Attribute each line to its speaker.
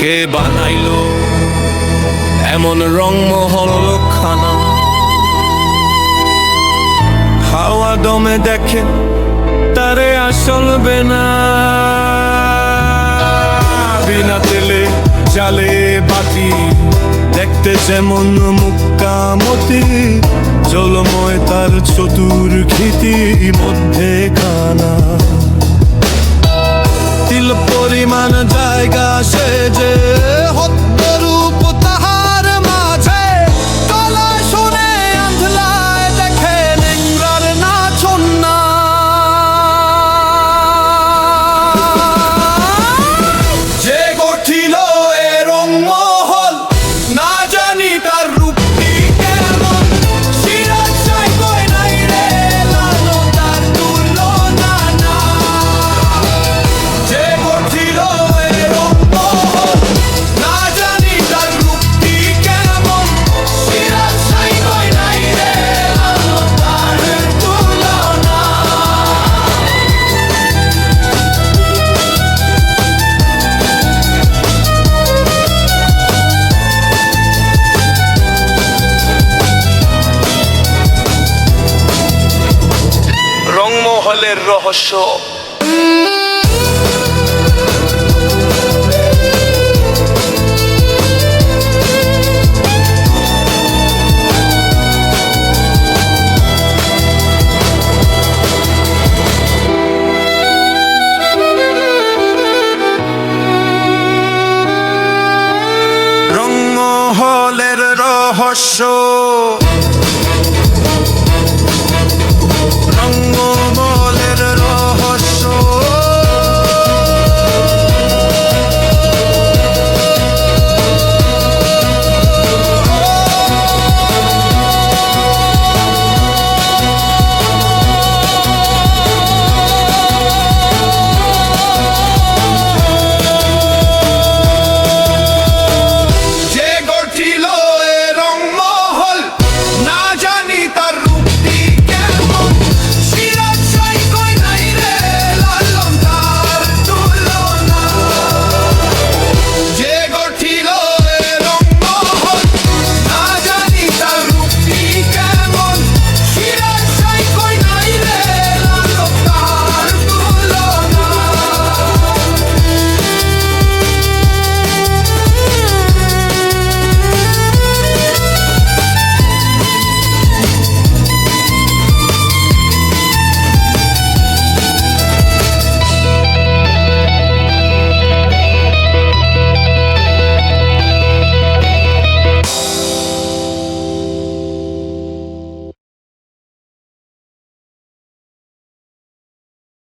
Speaker 1: কে বানাইলো? এমন রংমহল খানা। হাওয়া দমে দেখে তারে আসল বেনা। বিনা তেলে জালে বাতি, দেখতে যেমন মুক্কামতি জলময় তার চতুর মধ্যে খানা। পরিমাণ জায়গা সে
Speaker 2: মহলের রহস্য।
Speaker 1: রহস্য। রঙ্গ